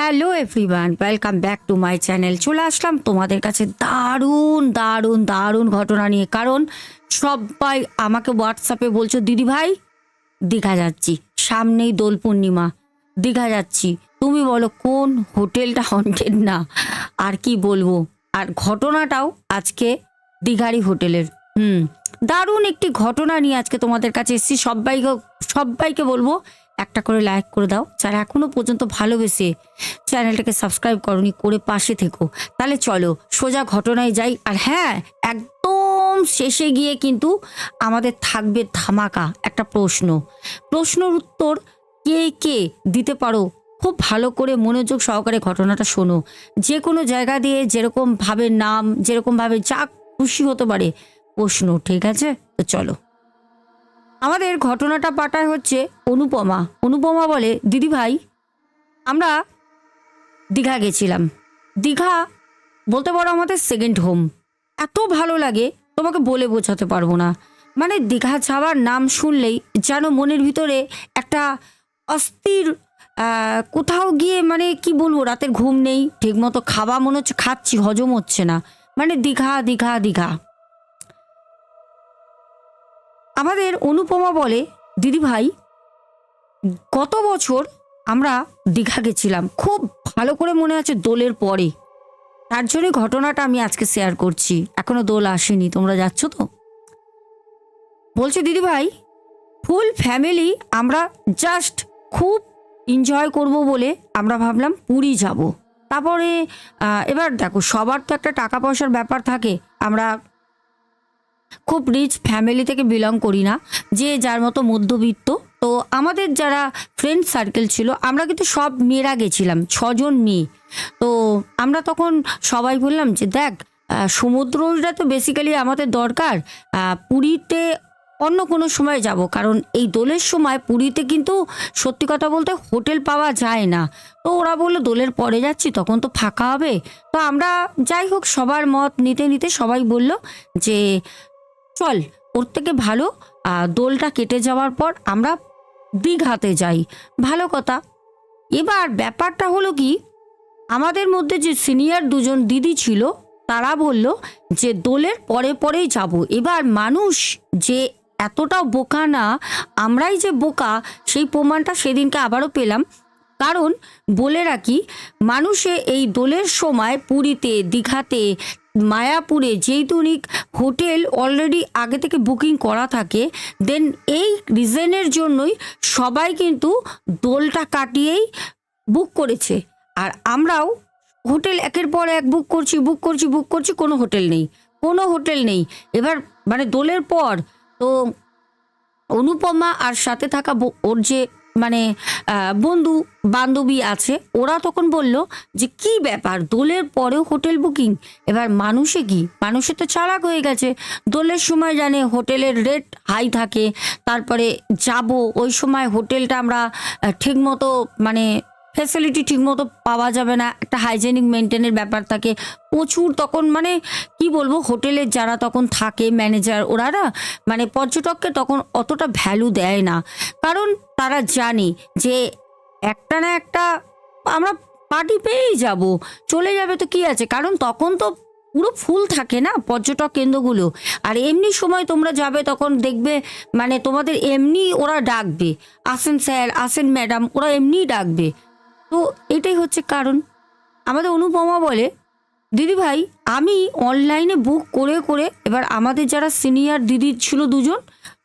Hello everyone welcome back to my channel চলে আসলাম তোমাদের কাছে দারুণ দারুণ দারুণ ঘটনা নিয়ে। কারণ সবাই আমাকে হোয়াটসঅ্যাপে বলছো, দিদি ভাই, দীঘা যাচ্ছি। সামনেই দোল পূর্ণিমা। দীঘা যাচ্ছি। তুমি বলো, কোন হোটেলটা হন্টেড না? আর কি বলব? আর ঘটনাটাও আজকে দীঘারি হোটেলের। হুম, দারুণ একটি ঘটনা নিয়ে আজকে তোমাদের কাছে এসেছি। সবাইকে সবাইকে বলব একটা করে লাইক করে দাও। যারা এখনও পর্যন্ত ভালোবেসে চ্যানেলটাকে সাবস্ক্রাইব করনি, করে পাশে থেকো। তাহলে চলো, সোজা ঘটনায় যাই। আর হ্যাঁ একদম শেষে গিয়ে কিন্তু আমাদের থাকবে ধামাকা একটা প্রশ্ন। প্রশ্নের উত্তর কে কে দিতে পারো? খুব ভালো করে মনোযোগ সহকারে ঘটনাটা শোনো। যে কোনো জায়গা দিয়ে যেরকমভাবে নাম যেরকমভাবে যা খুশি হতে পারে প্রশ্ন, ঠিক আছে? তো চলো। আমাদের ঘটনাটা পাঠায় হচ্ছে অনুপমা। অনুপমা বলে, দিদি ভাই, আমরা দীঘা গেছিলাম। দীঘা বলতে পারো আমাদের সেকেন্ড হোম এত ভালো লাগে, তোমাকে বলে বোঝাতে পারব না। মানে দীঘা যাওয়ার নাম শুনলেই যেন মনের ভিতরে একটা অস্থির কোথাও গিয়ে মানে কি বলব, রাতের ঘুম নেই, ঠিকমতো খাওয়া মনে হচ্ছে, খাচ্ছি, হজম হচ্ছে না। মানে দীঘা দীঘা দীঘা। আমাদের অনুপমা বলে, দিদি ভাই, গত বছর আমরা দীঘা গেছিলাম। খুব ভালো করে মনে আছে দোলের পরে। তার জন্যই ঘটনাটা আমি আজকে শেয়ার করছি। এখনও দোল আসেনি। তোমরা যাচ্ছ তো? বলছে, দিদি ভাই ফুল ফ্যামিলি আমরা জাস্ট খুব এনজয় করব বলে আমরা ভাবলাম পুরী যাব। তারপরে এবার দেখো, সবার তো একটা টাকা পয়সার ব্যাপার থাকে। আমরা খুব রিচ ফ্যামিলি থেকে বিলং করি না, যে যার মতো মধ্যবিত্ত। তো আমাদের যারা ফ্রেন্ড সার্কেল ছিল, আমরা কিন্তু সব মেয়েরা গেছিলাম, ছজন মেয়ে। তো আমরা তখন সবাই বললাম যে, দেখ সমুদ্রটা তো বেসিক্যালি আমাদের দরকার পুরীতে অন্য কোনো সময় যাব। কারণ এই দোলের সময় পুরীতে কিন্তু সত্যি কথা বলতে হোটেল পাওয়া যায় না। তো ওরা বলল, দোলের পরে যাচ্ছি, তখন তো ফাঁকা হবে। তো আমরা যাই হোক, সবার মত নিতে নিতে সবাই বলল যে চল, ওর থেকে ভালো দোলটা কেটে যাওয়ার পর আমরা দীঘাতে যাই। ভালো কথা। এবার ব্যাপারটা হলো কি, আমাদের মধ্যে যে সিনিয়র দুজন দিদি ছিল, তারা বলল যে দোলের পরে পরেই যাব। এবার মানুষ যে এতটাও বোকা না, আমরাই যে বোকা, সেই প্রমাণটা সেদিনকে আবারও পেলাম। কারণ বলে রাখি, মানুষে এই দোলের সময় পুরীতে, দীঘাতে, মায়াপুরে যেইটুনিক হোটেল অলরেডি আগে থেকে বুকিং করা থাকে দেন এই রিজনের জন্যই সবাই কিন্তু দোলটা কাটিয়েই বুক করেছে। আর আমরাও হোটেল একের পর এক বুক করছি বুক করছি বুক করছি, কোনো হোটেল নেই, কোনো হোটেল নেই। এবার মানে দোলের পর তো অনুপমা আর সাথে থাকা ওর যে মানে বন্ধু বান্ধবী আছে, ওরা তখন বলল যে, কি ব্যাপার? দোলের পরেও হোটেল বুকিং? এবার মানুষে কি? মানুষে তো চালাক হয়ে গেছে। দোলের সময় জানে হোটেলের রেট হাই থাকে, তারপরে যাব, ওই সময় হোটেলটা আমরা ঠিকমতো মানে ফ্যাসিলিটি ঠিকমতো পাওয়া যাবে না, একটা হাইজেনিক মেনটেনের ব্যাপার থাকে। প্রচুর তখন মানে কি বলব হোটেলের যারা তখন থাকে ম্যানেজার ওরা না মানে পর্যটককে তখন অতটা ভ্যালু দেয় না। কারণ তারা জানে যে একটা না একটা আমরা পার্টি পেয়েই যাব, চলে যাবে তো কি আছে? কারণ তখন তো পুরো ফুল থাকে না পর্যটক কেন্দ্রগুলো। আর এমনি সময় তোমরা যাবে তখন দেখবে মানে তোমাদের এমনি ওরা ডাকবে। আসেন স্যার আসেন ম্যাডাম ওরা এমনিই ডাকবে। তো এটাই হচ্ছে কারণ। আমাদের অনুপমা বলে, দিদি ভাই, আমি অনলাইনে বুক করে করে এবার আমাদের যারা সিনিয়র দিদি ছিল দুজন,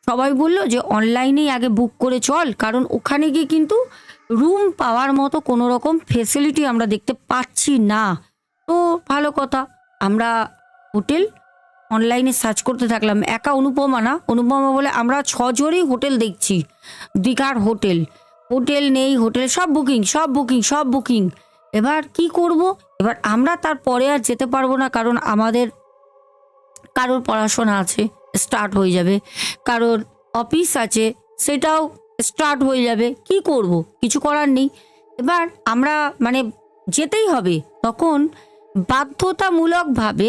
সবাই বলল যে অনলাইনেই আগে বুক করে চল, কারণ ওখানে গিয়ে কিন্তু রুম পাওয়ার মতো কোনো রকম ফেসিলিটি আমরা দেখতে পাচ্ছি না। তো ভালো কথা, আমরা হোটেল অনলাইনে সার্চ করতে থাকলাম। একা অনুপমা না, অনুপমা বলে, আমরা ছজনই হোটেল দেখছি, দীঘার হোটেল হোটেল নেই, হোটেল, সব বুকিং সব বুকিং সব বুকিং এবার কি করব? এবার আমরা তারপরে আর যেতে পারব না, কারণ আমাদের কারোর পড়াশোনা আছে স্টার্ট হয়ে যাবে। কারোর অফিস আছে, সেটাও স্টার্ট হয়ে যাবে। কি করব? কিছু করার নেই। এবার আমরা মানে যেতেই হবে। তখন বাধ্যতামূলকভাবে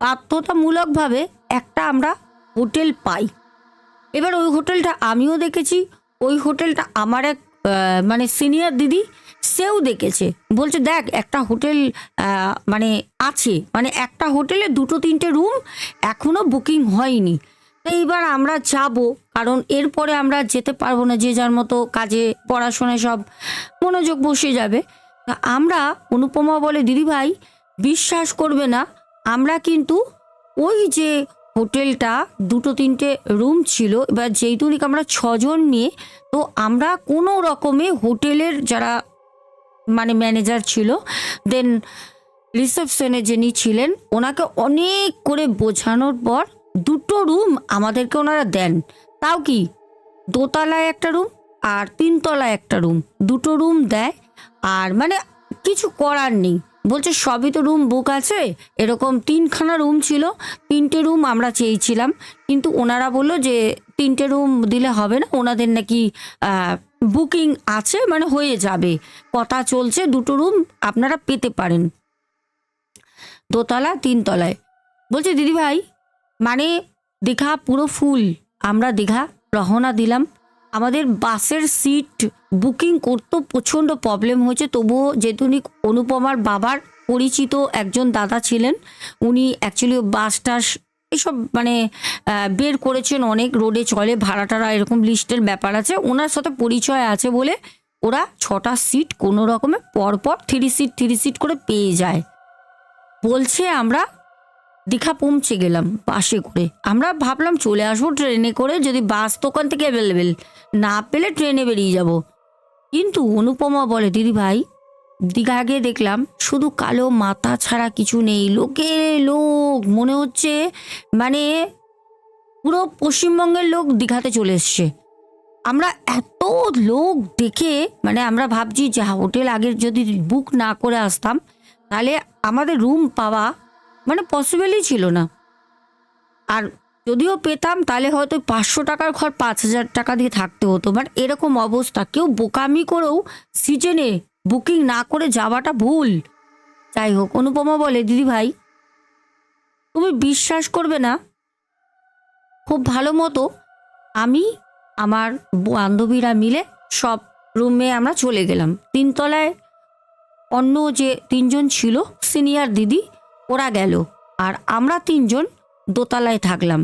বাধ্যতামূলকভাবে একটা আমরা হোটেল পাই। এবার ওই হোটেলটা আমিও দেখেছি, ওই হোটেলটা আমার এক মানে সিনিয়র দিদি সেও দেখেছে। বলছে, দেখ, একটা হোটেল মানে আছে। মানে একটা হোটেলে দুটো তিনটে রুম এখনও বুকিং হয়নি। তো এইবার আমরা যাব, কারণ এরপরে আমরা যেতে পারব না, যে যার মতো কাজে, পড়াশোনায় সব মনোযোগ বসে যাবে। আমরা, অনুপমা বলে দিদিভাই বিশ্বাস করবে না, আমরা কিন্তু ওই যে হোটেলটা দুটো তিনটে রুম ছিল। এবার যেহেতু আমরা ছজন নিয়ে, তো আমরা কোনো রকমে হোটেলের যারা মানে ম্যানেজার ছিল দেন রিসেপশনে যিনি ছিলেন, ওনাকে অনেক করে বোঝানোর পর দুটো রুম আমাদেরকে ওনারা দেন। তাও কি? দোতলায় একটা রুম আর তিনতলায় একটা রুম। দুটো রুম দেয়, আর মানে কিছু করার নেই। বলছে, সবই তো রুম বুক আছে। এরকম তিনখানা রুম ছিল। তিনটে রুম আমরা চেয়েছিলাম। কিন্তু ওনারা বলল যে, তিনটে রুম দিলে হবে না। ওনাদের নাকি বুকিং আছে মানে হয়ে যাবে। কথা চলছে, দুটো রুম আপনারা পেতে পারেন। দোতলা, তিনতলায়। বলছে, দিদিভাই মানে দীঘা পুরো ফুল আমরা দীঘা রওনা দিলাম। আমাদের বাসের সিট বুকিং করতেও প্রচণ্ড প্রবলেম হয়েছে। তবুও যেহেতু উনি অনুপমার বাবার পরিচিত একজন দাদা ছিলেন, উনি অ্যাকচুয়ালি বাস টাস এসব মানে বের করেছেন অনেক রোডে চলে ভাড়া টাড়া এরকম লিস্টের ব্যাপার আছে। ওনার সাথে পরিচয় আছে বলে ওরা ছটা সিট কোনো রকমে পরপর থ্রি সিট থ্রি সিট করে পেয়ে যায়। বলছে আমরা দীঘা পৌঁছে গেলাম বাসে করে। আমরা ভাবলাম চলে আসব ট্রেনে করে, যদি বাস তো ওখান থেকে অ্যাভেলেবেল না পেলে ট্রেনে বেরিয়ে যাব। কিন্তু অনুপমা বলে, দিদি ভাই, দীঘা গিয়ে দেখলাম শুধু কালো মাথা ছাড়া কিছু নেই। লোকে লোক, মনে হচ্ছে মানে পুরো পশ্চিমবঙ্গের লোক দীঘাতে চলে এসছে। আমরা এত লোক দেখে মানে আমরা ভাবছি যে হোটেল আগের যদি বুক না করে আসতাম, তাহলে আমাদের রুম পাওয়া মানে পসিবলই ছিল না। আর যদিও পেতাম, তাহলে হয়তো পাঁচশো টাকার ঘর পাঁচ হাজার টাকা দিয়ে থাকতে হতো। বাট এরকম অবস্থা। কেউ বোকামি করেও সিজনে বুকিং না করে যাওয়াটা ভুল। যাই হোক, অনুপমা বলে, দিদি ভাই, তুমি বিশ্বাস করবে না? খুব ভালো মতো আমি, আমার বান্ধবীরা মিলে সব রুমে আমরা চলে গেলাম। তিনতলায় অন্য যে তিনজন ছিল সিনিয়র দিদি ওরা গেল। আর আমরা তিনজন দোতলায় থাকলাম।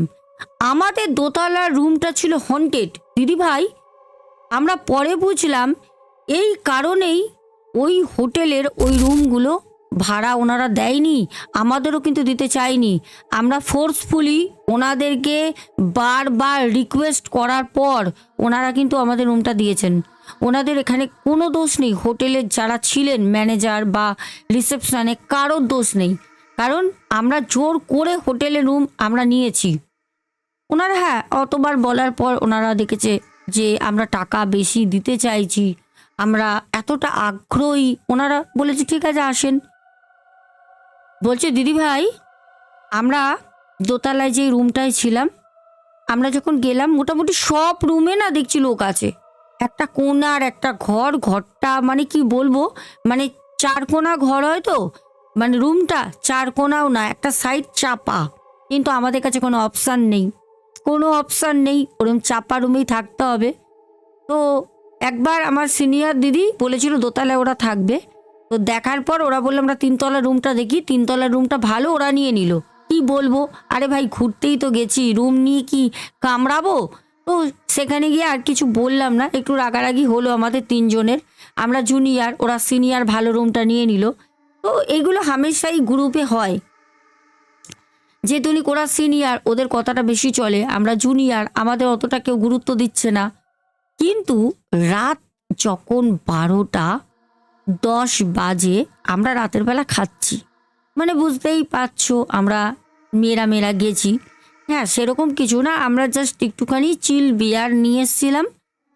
আমাদের দোতলার রুমটা ছিল হন্টেড দিদি ভাই, আমরা পরে বুঝলাম এই কারণেই ওই হোটেলের ওই রুমগুলো ভাড়া ওনারা দেয়নি, আমাদেরও কিন্তু দিতে চায়নি। আমরা ফোর্সফুলি ওনাদেরকে বারবার রিকোয়েস্ট করার পর ওনারা কিন্তু আমাদের রুমটা দিয়েছেন। ওনাদের এখানে কোনো দোষ নেই। হোটেলের যারা ছিলেন ম্যানেজার বা রিসেপশনে কারোর দোষ নেই। কারণ আমরা জোর করে হোটেলে রুম আমরা নিয়েছি। ওনারা হ্যাঁ অতবার বলার পর ওনারা দেখেছে যে আমরা টাকা বেশি দিতে চাইছি, আমরা এতটা আগ্রহী। ওনারা বলেছে, ঠিক আছে, আসেন। বলছে, দিদি ভাই, আমরা দোতলায় যে রুমটায় ছিলাম, আমরা যখন গেলাম, মোটামুটি সব রুমে না দেখছি লোক আছে। একটা কোনার, একটা ঘর, ঘরটা মানে কি বলব? মানে চার কোনা ঘর হয় তো মানে রুমটা চার কোনাও না, একটা সাইড চাপা। কিন্তু আমাদের কাছে কোনো অপশান নেই। কোনো অপশান নেই ওরকম চাপা রুমেই থাকতে হবে। তো একবার আমার সিনিয়র দিদি বলেছিল দোতলায় ওরা থাকবে। তো দেখার পর ওরা বলল, আমরা তিনতলা রুমটা দেখি, তিনতলা রুমটা ভালো, ওরা নিয়ে নিল। কি বলব? আরে ভাই, ঘুরতেই তো গেছি, রুম নিয়ে কি কামড়াবো? তো সেখানে গিয়ে আর কিছু বললাম না, একটু রাগারাগি হলো আমাদের তিনজনের। আমরা জুনিয়র ওরা সিনিয়র ভালো রুমটা নিয়ে নিল। তো এগুলো হামেশাই গ্রুপে হয়। যেহেতু উনি ওরা সিনিয়র ওদের কথাটা বেশি চলে, আমরা জুনিয়র আমাদের অতটা কেউ গুরুত্ব দিচ্ছে না। কিন্তু রাত যখন বারোটা, দশ বাজে, আমরা রাতের বেলা খাচ্ছি। মানে বুঝতেই পারছ, আমরা মেয়েরা মেয়েরা গেছি। হ্যাঁ সেরকম কিছু না, আমরা জাস্ট একটুখানি চিল বিয়ার নিয়ে এসেছিলাম,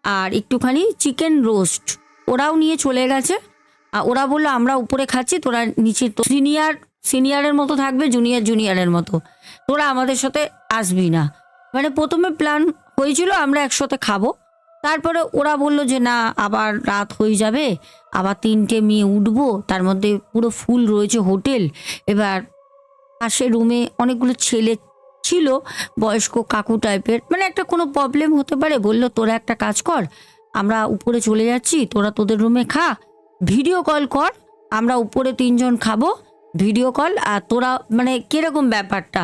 আর একটুখানি চিকেন রোস্ট ওরাও নিয়ে চলে গেছে। ওরা বলল, আমরা উপরে খাচ্ছি, তোরা নিচে তো সিনিয়র সিনিয়রের মতো থাকবে জুনিয়র জুনিয়রের মতো। তোরা আমাদের সাথে আসবি না। মানে প্রথমে প্ল্যান হয়েছিল, আমরা একসাথে খাব। তারপরে ওরা বলল যে, না, আবার রাত হয়ে যাবে, আবার তিনটে মেয়ে উঠবো, তার মধ্যে পুরো ফুল রয়েছে হোটেল। এবার পাশে রুমে অনেকগুলো ছেলে ছিল, বয়স্ক কাকু টাইপের মানে একটা কোনো প্রবলেম হতে পারে, বলল, তোরা একটা কাজ কর, আমরা উপরে চলে যাচ্ছি, তোরা তোদের রুমে খা। ভিডিও কল কর, আমরা উপরে তিনজন খাব। ভিডিও কল, আর তোরা মানে কীরকম ব্যাপারটা?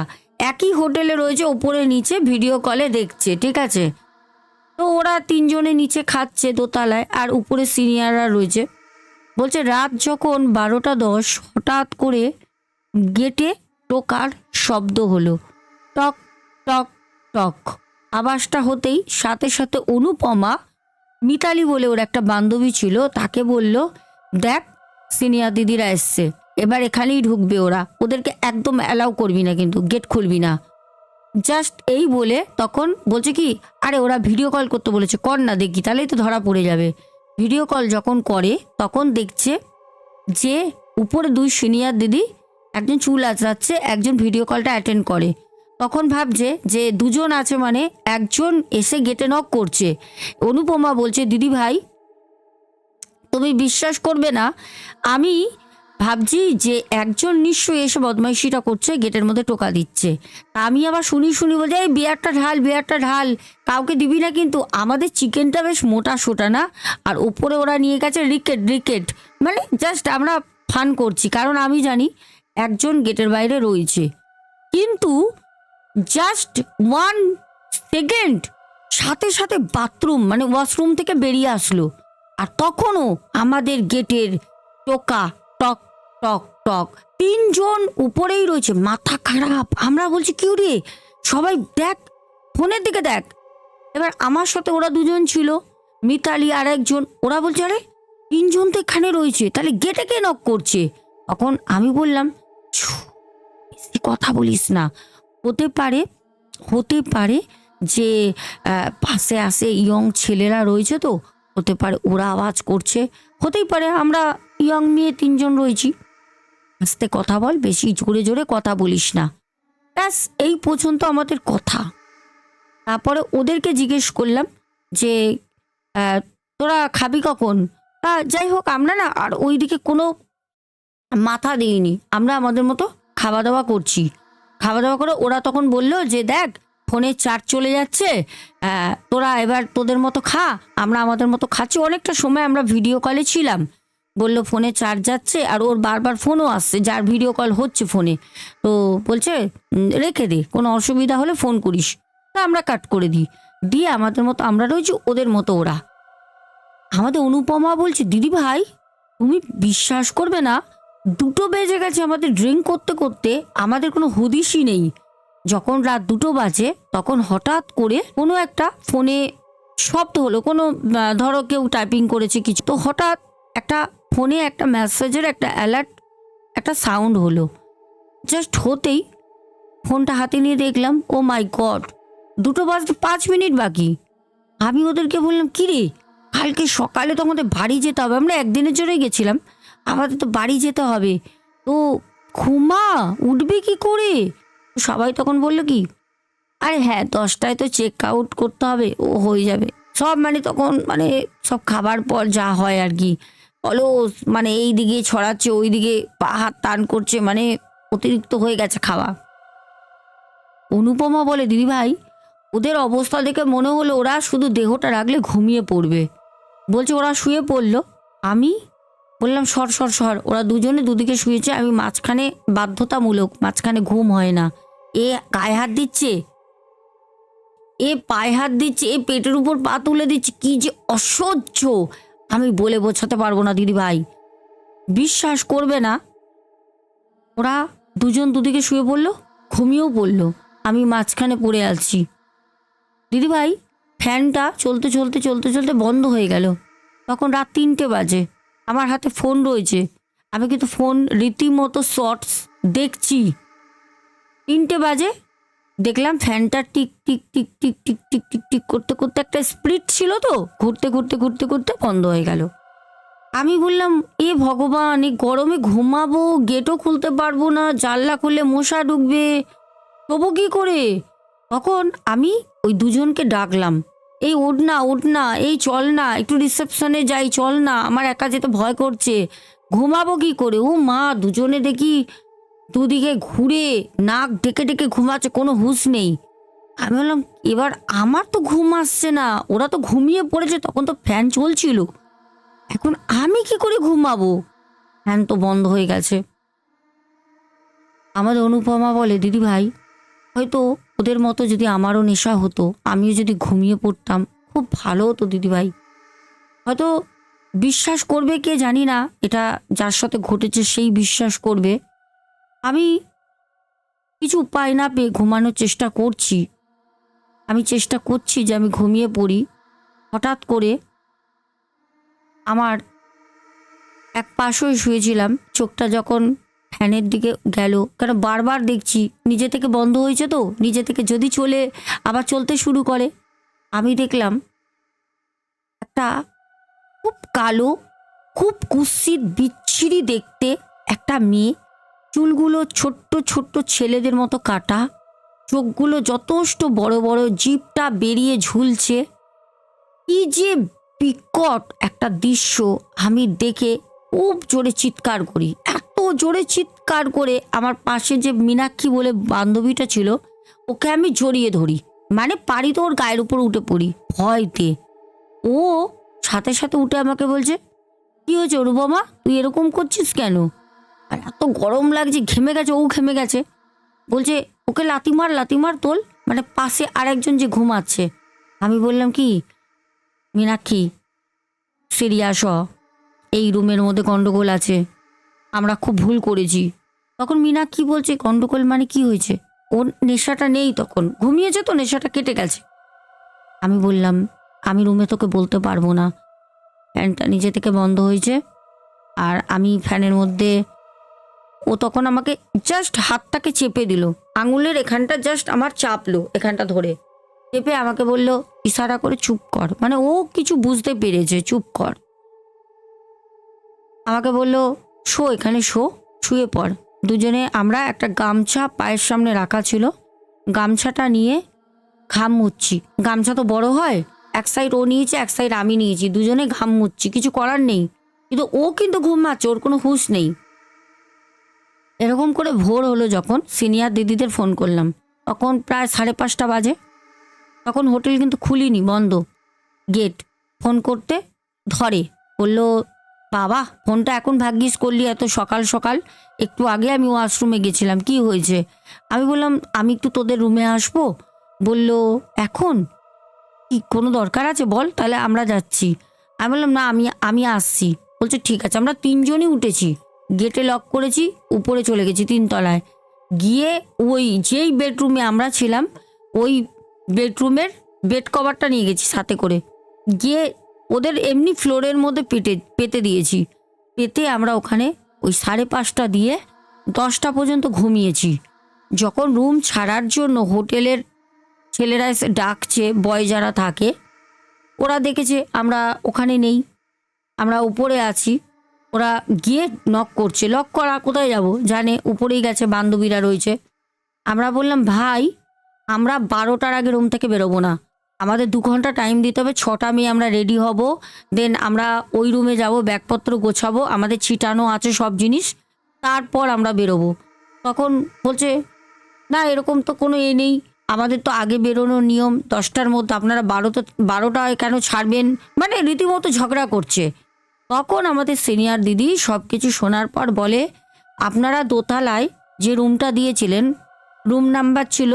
একই হোটেলে রয়েছে, উপরে নিচে ভিডিও কলে দেখছে, ঠিক আছে? তো ওরা তিনজনে নিচে খাচ্ছে দোতলায়, আর উপরে সিনিয়ররা রয়েছে। বলছে, রাত যখন বারোটা দশ, হঠাৎ করে গেটে টোকার শব্দ হলো। টক টক টক। আওয়াজটা হতেই সাথে সাথে অনুপমা, মিতালি বলে ওর একটা বান্ধবী ছিল, তাকে বলল দেখ, সিনিয়র দিদিরা এসছে। এবার এখানেই ঢুকবে ওরা। ওদেরকে একদম অ্যালাউ করবি না কিন্তু গেট খুলবি না। জাস্ট এই বলে তখন বলছে কি, আরে ওরা ভিডিও কল করতে বলেছে, কর না দেখি তাহলেই তো ধরা পড়ে যাবে। ভিডিও কল যখন করে, তখন দেখছে যে উপরে দুই সিনিয়র দিদি একজন চুল আঁচড়াচ্ছে, একজন ভিডিও কলটা অ্যাটেন্ড করে। তখন ভাবছে যে দুজন আছে মানে একজন এসে গেটে নক করছে। অনুপমা বলছে, দিদি ভাই তুমি বিশ্বাস করবে না, আমি ভাবছি যে একজন নিশ্চয়ই এসে বদমাইশিটা করছে, গেটের মধ্যে টোকা দিচ্ছে। আমি আবার শুনি শুনি বলছে, এই বিয়ারটা ঢাল বিয়ারটা ঢাল, কাউকে দিবি না কিন্তু আমাদের চিকেনটা বেশ মোটা সোটা না? আর ওপরে ওরা নিয়ে গেছে রিকেট রিকেট। মানে জাস্ট আমরা ফান করছি, কারণ আমি জানি একজন গেটের বাইরে রয়েছে। কিন্তু জাস্ট ওয়ান সেকেন্ড সাথে সাথে বাথরুম মানে ওয়াশরুম থেকে বেরিয়ে আসলো। আর তখনও আমাদের গেটের টোকা টক টক টক। তিনজন উপরেই রয়েছে, মাথা খারাপ। আমরা বলছি কিউ রে সবাই দেখ, ফোনের দিকে দেখ। এবার আমার সাথে ওরা দুজন ছিল, মিতালি আর একজন। ওরা বলছে, আরে, তিনজন তো এখানে রয়েছে, তাহলে গেটে কে নক করছে? তখন আমি বললাম কথা বলিস না। হতে পারে হতে পারে যে পাশে আসে ইয়ং ছেলেরা রয়েছে তো হতে পারে, ওরা আওয়াজ করছে। হতেই পারে আমরা ইয়ং মেয়ে তিনজন রয়েছি। আস্তে কথা বল, বেশি জোরে জোরে কথা বলিস না। ব্যাস, এই পর্যন্ত আমাদের কথা। তারপরে ওদেরকে জিজ্ঞেস করলাম যে তোরা খাবি কখন? তা যাই হোক, আমরা না আর ওইদিকে কোনো মাথা দিইনি। আমরা আমাদের মতো খাওয়া দাওয়া করছি। খাওয়া দাওয়া করে ওরা তখন বলল যে, দেখ ফোনে চার্জ চলে যাচ্ছে তোরা এবার তোদের মতো খা, আমরা আমাদের মতো খাচ্ছি। অনেকটা সময় আমরা ভিডিও কলে ছিলাম। বলল, ফোনে চার্জ যাচ্ছে আর ওর বারবার ফোনও আসছে, যার ভিডিও কল হচ্ছে ফোনে তো বলছে রেখে দে, কোনো অসুবিধা হলে ফোন করিস। তা আমরা কাট করে দিই। দিয়ে আমাদের মতো, আমরা রয়েছি ওদের মতো ওরা। আমাদের অনুপমা বলছে, দিদি ভাই, তুমি বিশ্বাস করবে না, দুটো বেজে গেছে আমাদের ড্রিঙ্ক করতে করতে, আমাদের কোনো হদিশই নেই। যখন রাত দুটো বাজে, তখন হঠাৎ করে কোনো একটা ফোনে শব্দ হলো, কোনো ধরো কেউ টাইপিং করেছে কিছু, তো হঠাৎ একটা ফোনে একটা মেসেজের একটা অ্যালার্ট একটা সাউন্ড হলো। জাস্ট হতেই ফোনটা হাতে নিয়ে দেখলাম ও মাই গড দুটো বাজতে পাঁচ মিনিট বাকি। আমি ওদেরকে বললাম, কি রে, কালকে সকালে তো আমাদের বাড়ি যেতে হবে, আমরা একদিনের জন্যই গেছিলাম, আমাদের তো বাড়ি যেতে হবে। তো ঘুমা, উঠবে কি করে? সবাই তখন বলল কি, আরে হ্যাঁ দশটায় তো চেক আউট করতে হবে, ও হয়ে যাবে। সব মানে তখন মানে সব খাবার পর যা হয় আর কি। বলো মানে এই দিকে ছড়াচ্ছে, ওই দিকে পা হাত টান করছে মানে অতিরিক্ত হয়ে গেছে খাওয়া। অনুপমা বলে, দিদি ভাই, ওদের অবস্থা দেখে মনে হলো ওরা শুধু দেহটা রাখলে ঘুমিয়ে পড়বে। বলছে, ওরা শুয়ে পড়ল। আমি? বললাম, সর সর সর, ওরা দুজনে দুদিকে শুয়েছে, আমি মাঝখানে বাধ্যতামূলক, মাঝখানে ঘুম হয় না। এ গায়ে হাত দিচ্ছে? এ পায়ে হাত দিচ্ছে, এ পেটের উপর পা তুলে দিচ্ছে, কি যে অসহ্য। আমি বলে বোঝাতে পারব না দিদি ভাই বিশ্বাস করবে না। ওরা দুজন দুদিকে শুয়ে পড়ল, ঘুমিয়েও পড়ল। আমি মাঝখানে পড়ে আছি। দিদি ভাই ফ্যানটা চলতে চলতে চলতে চলতে বন্ধ হয়ে গেল। তখন রাত তিনটে বাজে। আমার হাতে ফোন রয়েছে। আমি কিন্তু ফোন রীতিমতো শর্টস দেখছি। তিনটে বাজে। দেখলাম ফ্যানটা tick tick tick tick tick tick tick tick করতে করতে একটা স্প্রিট ছিল তো। ঘুরতে ঘুরতে ঘুরতে ঘুরতে বন্ধ হয়ে গেল। আমি বললাম, এ ভগবান এই গরমে ঘুমাবো, গেটও খুলতে পারব না, জানলা খুললে মশা ঢুকবে। তবু কি করে? তখন আমি ওই দুজনকে ডাকলাম, এই ওঠ না ওঠ না, এই চল না, একটু রিসেপশনে যাই, চল না, আমার একা যেতে ভয় করছে। ঘুমাবো কি করে? ও মা, দুজনে দেখি দুদিকে ঘুরে নাক ডেকে ডেকে ঘুমাচ্ছে, কোনো হুঁশ নেই। আমি বললাম, এবার আমার তো ঘুম আসছে না, ওরা তো ঘুমিয়ে পড়েছে, তখন তো ফ্যান চলছিল। এখন আমি কি করে ঘুমাবো? ফ্যান তো বন্ধ হয়ে গেছে। আমাদের অনুপমা বলে, দিদি ভাই, হয়তো ওদের মতো যদি আমারও নেশা হতো, আমিও যদি ঘুমিয়ে পড়তাম, খুব ভালো হতো দিদি ভাই। হয়তো বিশ্বাস করবে কে জানি না, এটা যার সাথে ঘটেছে সেই বিশ্বাস করবে। আমি কিছু উপায় না পেয়ে ঘুমানোর চেষ্টা করছি। আমি চেষ্টা করছি যে আমি ঘুমিয়ে পড়ি। হঠাৎ করে আমার এক পাশেই শুয়েছিলাম। চোখটা যখন ফ্যানের দিকে গেল, কেন বারবার দেখছি, নিজে থেকে বন্ধ হয়েছে তো, নিজে থেকে যদি চলে, আবার চলতে শুরু করে। আমি দেখলাম একটা খুব কালো, খুব কুৎসিত, বিচ্ছিরি দেখতে একটা মেয়ে চুলগুলো ছোট্ট ছোট্ট ছেলেদের মতো কাটা। চোখগুলো যথেষ্ট বড় বড়, জিভটা বেরিয়ে ঝুলছে। কি যে বিকট একটা দৃশ্য আমি দেখে খুব জোরে চিৎকার করি। এত জোরে চিৎকার করে আমার পাশে যে মীনাক্ষী বলে বান্ধবীটা ছিল, ওকে আমি জড়িয়ে ধরি। মানে পারি তো ওর গায়ের উপর উঠে পড়ি, ভয়তে। ও সাথে সাথে উঠে আমাকে বলছে, কি হয়েছে অনুপমা তুই এরকম করছিস কেন? আর এত গরম লাগছে, ঘেমে গেছে, ও ঘেমে গেছে। বলছে, ওকে লাতি মার লাতি মার তোল। মানে পাশে আরেকজন যে ঘুমাচ্ছে। আমি বললাম, কি? মীনাক্ষী সিরিয়াস এই রুমের মধ্যে গন্ডগোল আছে। আমরা খুব ভুল করেছি। তখন মীনাক্ষী বলছে, গন্ডগোল মানে কি হয়েছে? ওর নেশাটা নেই তখন। ঘুমিয়েছে তো, নেশাটা কেটে গেছে। আমি বললাম, আমি রুমে তোকে বলতে পারব না। ফ্যানটা নিজে থেকে বন্ধ হয়েছে। আর আমি ফ্যানের মধ্যে ও তখন আমাকে জাস্ট হাতটাকে চেপে দিল। আঙুলের এখানটা জাস্ট আমার চাপলো এখানটা ধরে। চেপে আমাকে বলল, ইশারা করে চুপ কর। মানে ও কিছু বুঝতে পেরেছে, চুপ কর। আমাকে বলল, শো, এখানে শো, শুয়ে পড়। দুজনে আমরা একটা গামছা পায়ের সামনে রাখা ছিল। গামছাটা নিয়ে ঘাম মুচ্ছি। গামছা তো বড় হয়, এক সাইড ও নিয়েছে, এক সাইড আমি নিয়েছি। দুজনে ঘাম মুচ্ছি, কিছু করার নেই। কিন্তু ও কিন্তু ঘুমাচ্ছে ওর কোনো হুঁশ নেই। এরকম করে ভোর হলো যখন সিনিয়র দিদিদের ফোন করলাম। তখন প্রায় সাড়ে পাঁচটা বাজে। তখন হোটেল কিন্তু খুলিনি, বন্ধ। গেট ফোন করতে ধরে। বলল, বাবা ফোনটা এখন ভাগ্যিস করলি এত সকাল সকাল। একটু আগে আমি ওয়াশরুমে গেছিলাম, কি হয়েছে? আমি বললাম, আমি একটু তোদের রুমে আসব? বলল, এখন? কি, কোনো দরকার আছে? বল, তাহলে আমরা যাচ্ছি। আমি বললাম, না, আমি আমি আসছি। বলছে, ঠিক আছে, আমরা তিনজনই উঠেছি। গেটে লক করেছি, উপরে চলে গেছি তিনতলায়। গিয়ে ওই যেই বেডরুমে আমরা ছিলাম, ওই বেডরুমের বেড কভারটা নিয়ে গেছি সাথে করে। গিয়ে ওদের এমনি ফ্লোরের মধ্যে পেটে, পেতে দিয়েছি। পেতে আমরা ওখানে ওই সাড়ে পাঁচটা দিয়ে দশটা পর্যন্ত ঘুমিয়েছি। যখন রুম ছাড়ার জন্য হোটেলের ছেলেরা এসে ডাকছে, বয় যারা থাকে, ওরা দেখেছে আমরা ওখানে নেই। আমরা উপরে আছি। ওরা গিয়ে নক করছে। লক করা কোথায় যাব? জানে উপরেই গেছে, বান্ধবীরা রয়েছে। আমরা বললাম, ভাই, আমরা বারোটার আগে রুম থেকে বেরোবো না। আমাদের দু ঘণ্টা টাইম দিতে হবে। ছটা মেয়ে আমরা রেডি হব। দেন আমরা ওই রুমে যাব, ব্যাগপত্র গোছাবো, আমাদের ছিটানো আছে সব জিনিস। তারপর আমরা বেরোবো। তখন বলছে, না, এরকম তো কোনো এ নেই। আমাদের তো আগে বেরোনোর নিয়ম। দশটার মধ্যে আপনারা বারোটা, বারোটায় কেন ছাড়বেন? মানে রীতিমতো ঝগড়া করছে। তখন আমাদের সিনিয়র দিদি সব কিছু শোনার পর বলে, আপনারা দোতলায় যে রুমটা দিয়েছিলেন, রুম নাম্বার ছিল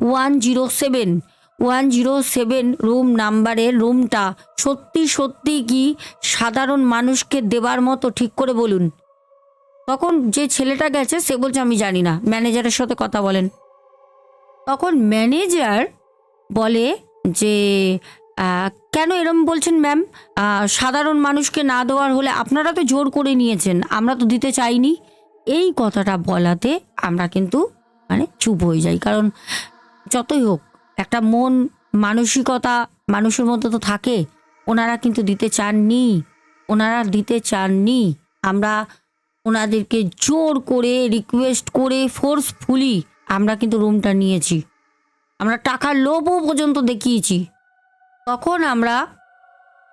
one zero seven, one zero seven room নাম্বারের রুমটা সত্যি সত্যি কি সাধারণ মানুষকে দেবার মতো ঠিক করে বলুন। তখন যে ছেলেটা গেছে, সে বলছে, আমি জানি না। ম্যানেজারের সাথে কথা বলেন। তখন ম্যানেজার বলে যে কেন এরম বলছেন ম্যাম সাধারণ মানুষকে না দেওয়ার হলে আপনারা তো জোর করে নিয়েছেন, আমরা তো দিতে চাইনি। এই কথাটা বলাতে আমরা কিন্তু মানে চুপ হয়ে যাই। কারণ যতই হোক, একটা মন, মানসিকতা মানুষের মধ্যে তো থাকে। ওনারা কিন্তু দিতে চাননি, ওনারা দিতে চাননি। আমরা ওনাদেরকে জোর করে রিকোয়েস্ট করে ফোর্সফুলি আমরা কিন্তু রুমটা নিয়েছি। আমরা টাকার লোভও পর্যন্ত দেখিয়েছি। তখন আমরা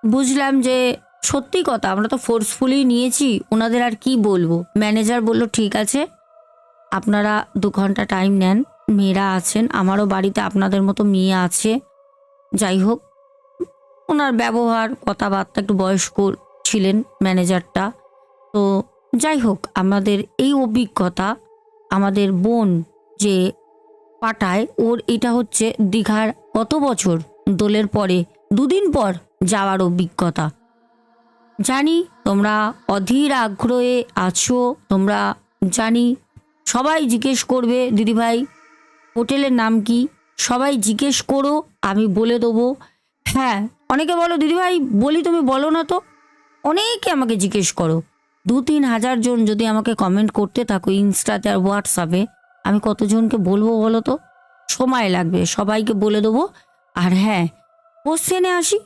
বুঝলাম যে সত্যি কথা, আমরা তো ফোর্সফুলি নিয়েছি, ওনাদের আর কি বলব? ম্যানেজার বলল, ঠিক আছে, আপনারা দু ঘণ্টা টাইম নেন, মেয়েরা আছেন, আমারও বাড়িতে আপনাদের মতো মেয়ে আছে, যাই হোক। ওনার ব্যবহার, কথাবার্তা, একটু বয়স্ক ছিলেন ম্যানেজারটা তো যাই হোক, আমাদের এই অভিজ্ঞতা, আমাদের বোন যে পাঠায়, ওর এটা হচ্ছে দীঘার কত বছর? দোলের পরে, দুদিন পর যাওয়ার অভিজ্ঞতা। জানি তোমরা অধীর আগ্রহে আছো, তোমরা জানি সবাই জিজ্ঞেস করবে, দিদিভাই, হোটেলের নাম কি? সবাই জিজ্ঞেস করো, আমি বলে দেবো। হ্যাঁ অনেকে বলো, দিদিভাই, বলি তুমি, বলো না তো। অনেকে আমাকে জিজ্ঞেস করো। দু তিন হাজার জন যদি আমাকে কমেন্ট করতে থাকো ইনস্টাতে আর হোয়াটসঅ্যাপে, আমি কতজনকে বলব বলো তো? সময় লাগবে, সবাইকে বলে দেবো। আর হ্যাঁ কোশ্চেনে আসি?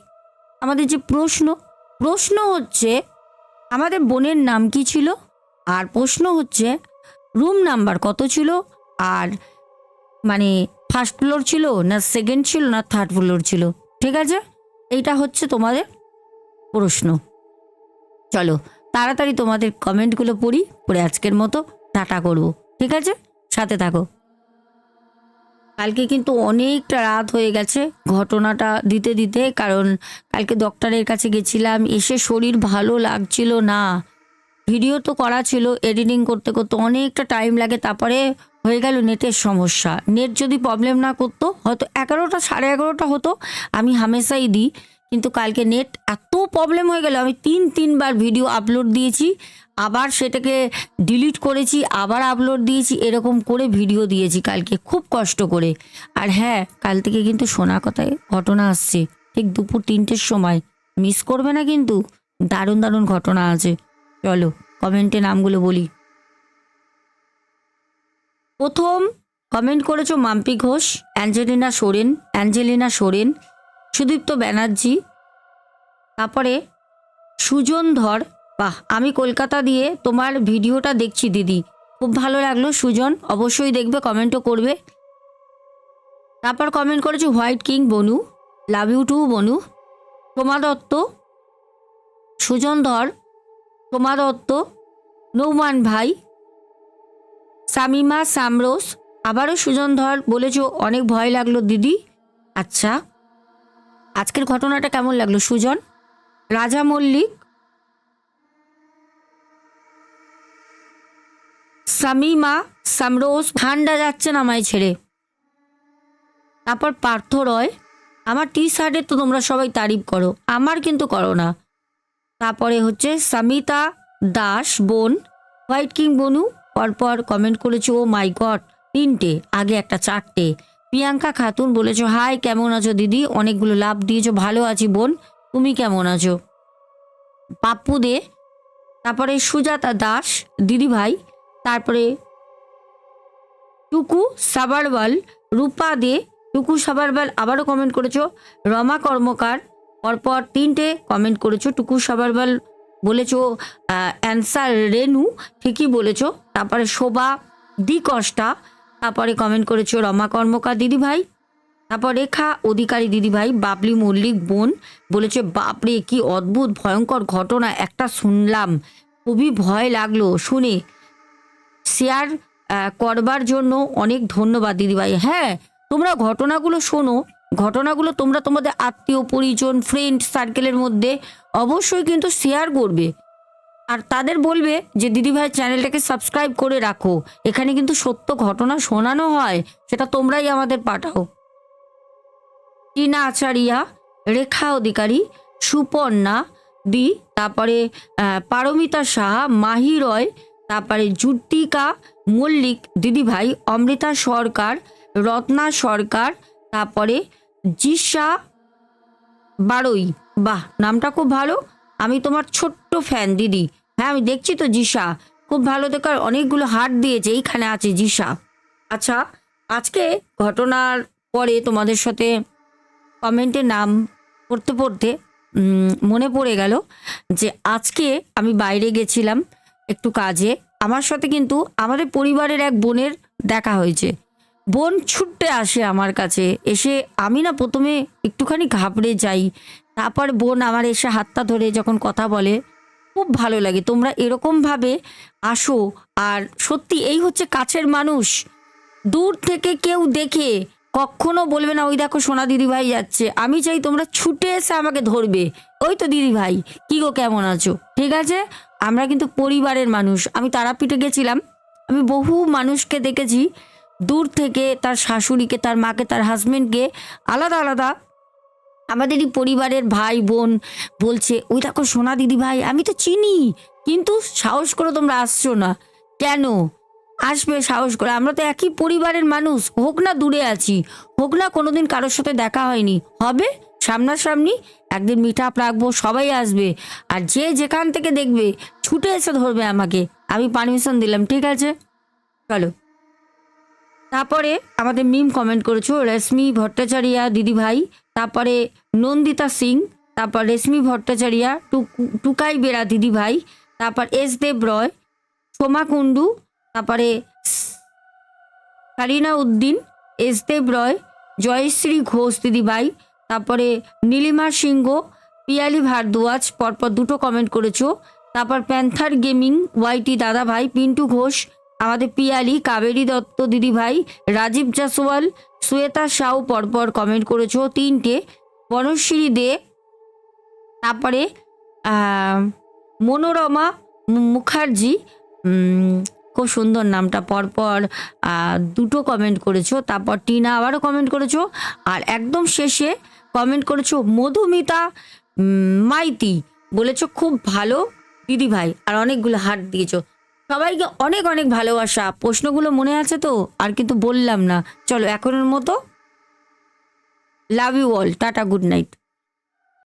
আমাদের যে প্রশ্ন প্রশ্ন হচ্ছে, আমাদের বোনের নাম কি ছিল? আর প্রশ্ন হচ্ছে রুম নাম্বার কত ছিল? আর মানে ফার্স্ট ফ্লোর ছিল না সেকেন্ড ছিল না থার্ড ফ্লোর ছিল? ঠিক আছে? এইটা হচ্ছে তোমাদের প্রশ্ন। চলো, তাড়াতাড়ি তোমাদের কমেন্টগুলো পড়ি, পড়ে আজকের মতো, টাটা করব। ঠিক আছে? সাথে থাকো। কালকে কিন্তু অনেকটা রাত হয়ে গেছে ঘটনাটা দিতে দিতে, কারণ কালকে ডক্টরের কাছে গেছিলাম, এসে শরীর ভালো লাগছিল না। ভিডিও তো করা ছিল এডিটিং করতে করতে অনেকটা টাইম লাগে, তারপরে হয়ে গেল নেটের সমস্যা। নেট যদি প্রবলেম না করতো, হয়তো এগারোটা, সাড়ে এগারোটা হতো, আমি হামেশাই দিই। কিন্তু কালকে নেট এত প্রবলেম হয়ে গেল, আমি তিন, তিনবার ভিডিও আপলোড দিয়েছি। আবার সেটাকে ডিলিট করেছি, আবার আপলোড দিয়েছি, এরকম করে ভিডিও দিয়েছি কালকে, খুব কষ্ট করে। আর হ্যাঁ কাল থেকে কিন্তু শোনা কথায় ঘটনা আসছে, ঠিক দুপুর তিনটের সময়। মিস করবে না কিন্তু, দারুণ দারুণ ঘটনা আছে। চলো কমেন্টে নামগুলো বলি। প্রথম কমেন্ট করেছ মাম্পি ঘোষ, অ্যাঞ্জেলিনা সোরেন অ্যাঞ্জেলিনা সোরেন, সুদীপ্ত ব্যানার্জি। তারপরে, সুজন ধর বাহ, আমি কলকাতা দিয়ে তোমার ভিডিওটা দেখছি, দিদি। খুব ভালো লাগল, সুজন। অবশ্যই দেখবে, কমেন্টও করবে। তারপর কমেন্ট করেছ white king Bonu love you too Bonu. Soma Dutta, Sujan Dhar, Soma Dutta, Naumann ভাই, সামিমা সামরোস, আবারও সুজন ধর বলেছ, অনেক ভয় লাগল, দিদি। আচ্ছা আজকের ঘটনাটা কেমন লাগল, সুজন? রাজা মল্লিক সামিমা সামরোস ঠান্ডা যাচ্ছে না আমায় ছেড়ে। তারপর পার্থ রয়, আমার টি শার্টের তো তোমরা সবাই তারিফ করো, আমার কিন্তু করো না। তারপরে হচ্ছে সামিতা দাস, বোন, হোয়াইট কিং বনু, পরপর কমেন্ট করেছ, ও মাই গড তিনটে, আগে একটা চারটে। প্রিয়াঙ্কা খাতুন বলেছ, হাই, কেমন আছো দিদি? অনেকগুলো লাভ দিয়েছ, ভালো আছি বোন, তুমি কেমন আছো? পাপ্পু দে, তারপরে সুজাতা দাস দিদি ভাই তারপরে টুকু সাবারওয়াল রূপা দে, টুকু সাবারওয়াল আবারও কমেন্ট করেছ। রমা কর্মকার, পরপর তিনটে কমেন্ট করেছ। টুকু সাবারওয়াল বলেছ অ্যান্সার রেনু, ঠিকই বলেছ। তারপরে শোভা দি কষ্টা তারপরে কমেন্ট করেছ রমা কর্মকার দিদি ভাই তারপর রেখা, অধিকারী দিদি ভাই বাবলি মল্লিক বোন বলেছে, বাপরে, কি অদ্ভুত, ভয়ঙ্কর ঘটনা, একটা শুনলাম। খুবই ভয় লাগল, শুনে শেয়ার করবার জন্য অনেক ধন্যবাদ, দিদিভাই। হ্যাঁ তোমরা ঘটনাগুলো শোনো। ঘটনাগুলো তোমরা তোমাদের আত্মীয়, পরিজন ফ্রেন্ড সার্কেলের মধ্যে অবশ্যই কিন্তু শেয়ার করবে। আর তাদের বলবে যে, দিদিভাই চ্যানেলটাকে সাবস্ক্রাইব করে রাখো। এখানে কিন্তু সত্য ঘটনা শোনানো হয়। সেটা তোমরাই আমাদের পাঠাও। টিনা আচারিয়া, রেখা অধিকারী, সুপর্ণা দি, তারপরে পারমিতা সাহা, মাহি রয় তারপরে জুটিকা মল্লিক, দিদিভাই, অমৃতা সরকার, রত্না সরকার, তারপরে জিসা বারোই। বাহ, নামটা খুব ভালো। আমি তোমার ছোট্ট ফ্যান দিদি। হ্যাঁ আমি দেখছি তো জিসা। খুব ভালো দেখার অনেকগুলো হার্ট দিয়েছে, এইখানে আছে জিসা। আচ্ছা আজকে ঘটনার পরে তোমাদের সাথে কমেন্টে নাম পড়তে পড়তে মনে পড়ে গেল যে আজকে আমি বাইরে গেছিলাম একটু কাজে। আমার সাথে কিন্তু আমাদের পরিবারের এক বোনের দেখা হয়েছে। বোন ছুটতে আসে আমার কাছে। এসে আমি না প্রথমে একটুখানি ঘাবড়ে যাই। তারপর বোন আমার এসে হাতটা ধরে যখন কথা বলে, খুব ভালো লাগে, তোমরা এরকমভাবে আসো। আর সত্যি এই হচ্ছে কাছের মানুষ। দূর থেকে কেউ দেখে কখনো বলবে না, ওই দেখো সোনা দিদি ভাই যাচ্ছে। আমি চাই তোমরা ছুটে এসে আমাকে ধরবে। ওই তো দিদি ভাই, কি গো কেমন আছো? ঠিক আছে? আমরা কিন্তু পরিবারের মানুষ, আমি তারাপীঠে গেছিলাম। আমি বহু মানুষকে দেখেছি, দূর থেকে তার শাশুড়িকে, তার মাকে, তার হাজবেন্ডকে আলাদা আলাদা। আমাদেরই পরিবারের ভাই, বোন বলছে, ওই দেখো সোনা দিদি ভাই, আমি তো চিনি, কিন্তু সাহস করে তোমরা আসছো না। কেন? আসবে সাহস করে। আমরা তো একই পরিবারের মানুষ, হোক না দূরে আছি, হোক না কোনোদিন কারোর সাথে দেখা হয়নি। হবে? সামনাসামনি একদিন আপ রাখব, সবাই আসবে আর যে যেখান থেকে দেখবে ছুটে এসে ধরবে আমাকে। আমি পারমিশন দিলাম, ঠিক আছে? চলো। তারপরে আমাদের মিম কমেন্ট করেছ, রেশমি ভট্টাচারিয়া দিদি ভাই তারপরে নন্দিতা সিং, তারপর রেশমি ভট্টাচারিয়া টুকু- টুকাই বেড়া দিদি ভাই তারপর এস দেব রয়, সোমা কুণ্ডু, তারপরে কারিনা উদ্দিন এস দেব রয়, জয়শ্রী ঘোষ দিদিভাই তারপরে নীলিমা সিংহ, পিয়ালি ভারদ্বাজ, পরপর দুটো কমেন্ট করেছ। তারপর প্যান্থার গেমিং, ওয়াইটি দাদা ভাই পিন্টু ঘোষ, আমাদের পিয়ালি, কাবেরী দত্ত দিদিভাই, রাজীব জাসওয়াল শ্বেতা সাউ পরপর কমেন্ট করেছ তিনটে। বনশ্রী দে, তারপরে মনোরমা মুখার্জি খুব সুন্দর নামটা, পরপর দুটো কমেন্ট করেছ। তারপর টিনা আবারও কমেন্ট করেছ। আর একদম শেষে কমেন্ট করেছ, মধুমিতা মাইতি বলেছ, খুব ভালো। দিদি ভাই আর অনেকগুলো হাট দিয়েছ। সবাইকে অনেক অনেক ভালোবাসা। প্রশ্নগুলো মনে আছে তো? আর কিন্তু বললাম না। চলো এখনের মতো। Love you all tata good night